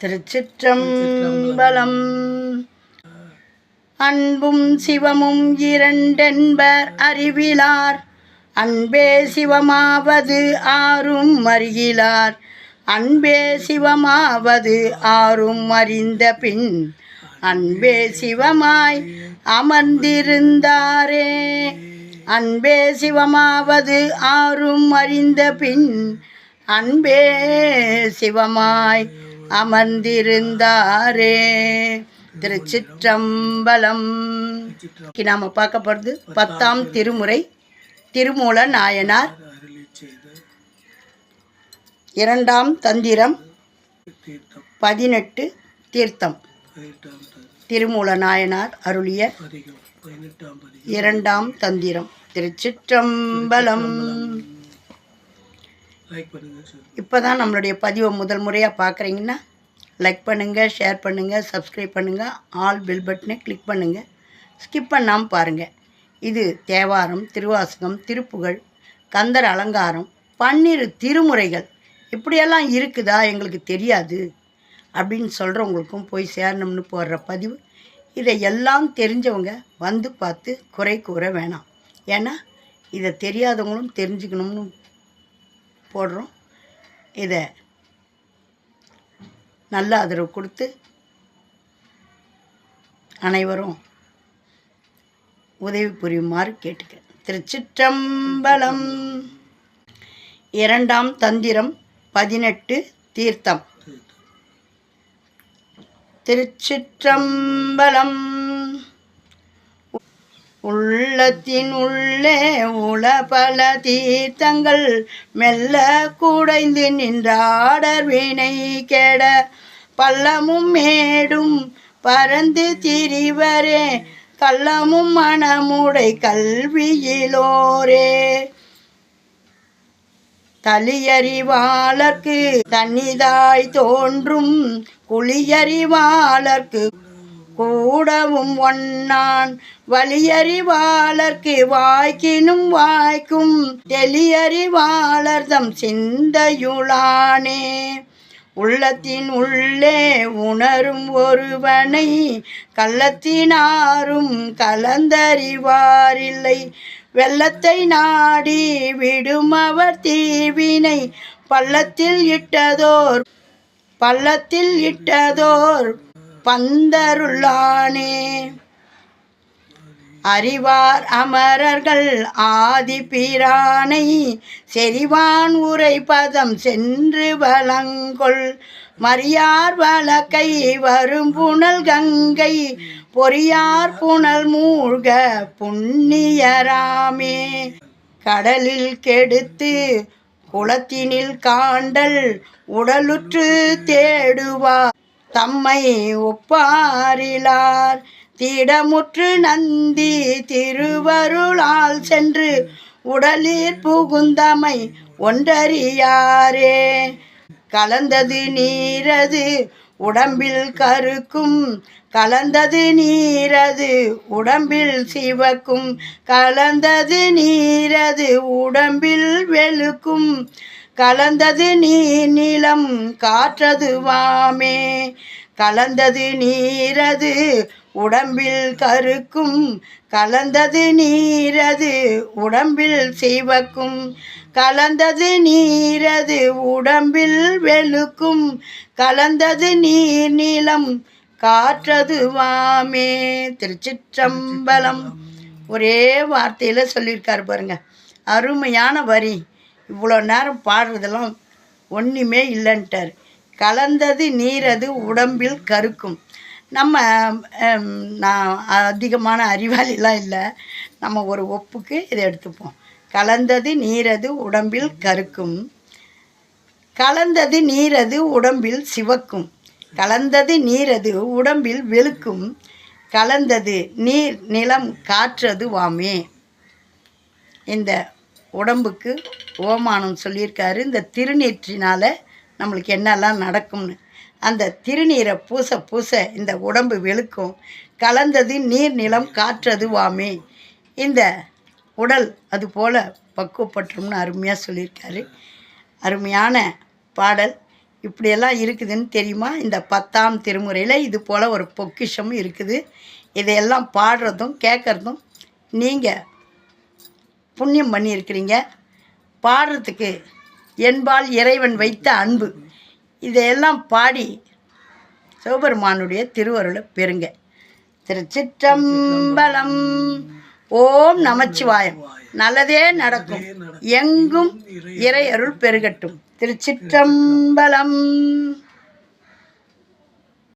திருச்சிற்றம்பலம். அன்பும் சிவமும் இரண்டென்பர் அறிவிலார். அன்பே சிவமாவது ஆறும் அறிகிலார். அன்பே சிவமாவது ஆறும் அறிந்த பின் அன்பே சிவமாய் அமர்ந்திருந்தாரே. அன்பே சிவமாவது ஆறும் அறிந்த பின் அன்பே சிவமாய் அமர்ந்திருந்தாரே. திருச்சிற்றம்பலம். நாம நாம் பார்க்க போகிறது பத்தாம் திருமுறை. திருமூல நாயனார். இரண்டாம் தந்திரம். பதினெட்டு தீர்த்தம். திருமூல நாயனார் அருளிய இரண்டாம் தந்திரம். திருச்சிற்றம்பலம். லைக் இப்போ தான் நம்மளுடைய பதிவை முதல் முறையாக பார்க்குறீங்கன்னா லைக் பண்ணுங்கள் ஷேர் பண்ணுங்கள் சப்ஸ்கிரைப் பண்ணுங்கள் ஆல் பெல் பட்டனை கிளிக் பண்ணுங்கள் ஸ்கிப் பண்ணாமல் பாருங்கள் இது தேவாரம் திருவாசகம் திருப்புகழ் கந்தர் அலங்காரம் பன்னிரு திருமுறைகள். இப்படியெல்லாம் இருக்குதா? எங்களுக்கு தெரியாது. அப்படின்னு சொல்கிறவங்களுக்கும் போய் சேரணும்னு போடுற பதிவு. இதை எல்லாம் தெரிஞ்சவங்க வந்து பார்த்து குறை கூற வேணாம். ஏன்னா இதை தெரியாதவங்களும் தெரிஞ்சுக்கணும்னு போடுறோம். இதை நல்ல ஆதரவு கொடுத்து அனைவரும் உதவி புரியுமாறு கேட்டுக்கிறேன். திருச்சிற்றம்பலம் இரண்டாம் தந்திரம் பதினெட்டு தீர்த்தம். திருச்சிற்றம்பலம் உள்ளத்தின் உள்ளே உல பல தீர்த்தங்கள் மெல்ல குடைந்து நின்றாடர் வினை கெட பள்ளமும் மேடும் பறந்து திரிவரே கள்ளமும் மனமுடை கல்வியிலோரே. தலியறிவாளர்க்கு தன்னிதாய் தோன்றும் குளியறிவாளர்க்கு கூடவும் ஒன்னான் வலியறிவாளர்க்கு வாய்க்கினும் வாய்க்கும் தெளியறிவாளர் தம் சிந்தையுளானே. உள்ளத்தின் உள்ளே உணரும் ஒருவனை கள்ளத்தினாரும் கலந்தறிவாரில்லை. வெள்ளத்தை நாடி விடும் அவர் தீவினை பள்ளத்தில் இட்டதோர் பள்ளத்தில் இட்டதோர் பந்தருளானே. அறிவார் அமரர்கள் ஆதி பிரானை செறிவான் உரை பதம் சென்று வளங்கொள் மரியார் வழக்கை வரும் புனல் கங்கை பொறியார் புனல் மூழ்க புண்ணியராமே. கடலில் கெடுத்து குளத்தினில் காண்டல் உடலுற்று தேடுவார். தம்மை ஒப்பாரிலார். திடமுற்று நந்தி திருவருளால் சென்று உடலில் புகுந்தமை ஒன்றறியாரே. கலந்தது நீரது உடம்பில் கருக்கும் கலந்தது நீரது உடம்பில் சிவக்கும் கலந்தது நீரது உடம்பில் வெளுக்கும். கலந்தது நீர் நிலம் காற்றது வாமே. கலந்தது நீரது உடம்பில் கருக்கும். கலந்தது நீரது உடம்பில் சீவக்கும் கலந்தது நீரது உடம்பில் வெளுக்கும். கலந்தது நீர் நிலம் காற்றதுவாமே திருச்சிற்றம்பலம். ஒரே வார்த்தையில் சொல்லியிருக்காரு பாருங்க. அருமையான வரி. இவ்வளோ நேரம் பாடுறதெல்லாம் ஒன்றுமே இல்லைன்ட்டார். கலந்தது நீரது உடம்பில் கருக்கும். நம்ம நான் அதிகமான அறிவாளிலாம் இல்லை. நம்ம ஒரு ஒப்புக்கு இதை எடுத்துப்போம். கலந்தது நீரது உடம்பில் கருக்கும். கலந்தது நீரது உடம்பில் சிவக்கும். கலந்தது நீரது உடம்பில் வெளுக்கும். கலந்தது நீர் நிலம் காற்றது வாமே. இந்த உடம்புக்கு ஓமானம் சொல்லியிருக்காரு. இந்த திருநீற்றினால் நம்மளுக்கு என்னெல்லாம் நடக்கும்னு. அந்த திருநீரை பூச பூச இந்த உடம்பு வெளுக்கும். கலந்தது நீர் நிலம் காற்றது வாமே. இந்த உடல் அது போல் பக்குவப்பட்டுரும்னு அருமையாக சொல்லியிருக்காரு. அருமையான பாடல். இப்படியெல்லாம் இருக்குதுன்னு தெரியுமா? இந்த பத்தாம் திருமுறையில் இது போல் ஒரு பொக்கிஷமும் இருக்குது. இதையெல்லாம் பாடுறதும் கேட்குறதும் நீங்கள் புண்ணியம் பண்ணியிருக்கிறீங்க. பாடுறதுக்கு என்பால் இறைவன் வைத்த அன்பு. இதையெல்லாம் பாடி சிவபெருமானுடைய திருவருளை பெறுங்க. திருச்சிற்றம்பலம். ஓம் நமச்சிவாயம். நல்லதே நடக்கும். எங்கும் இறையருள் பெருகட்டும். திருச்சிற்றம்பலம்.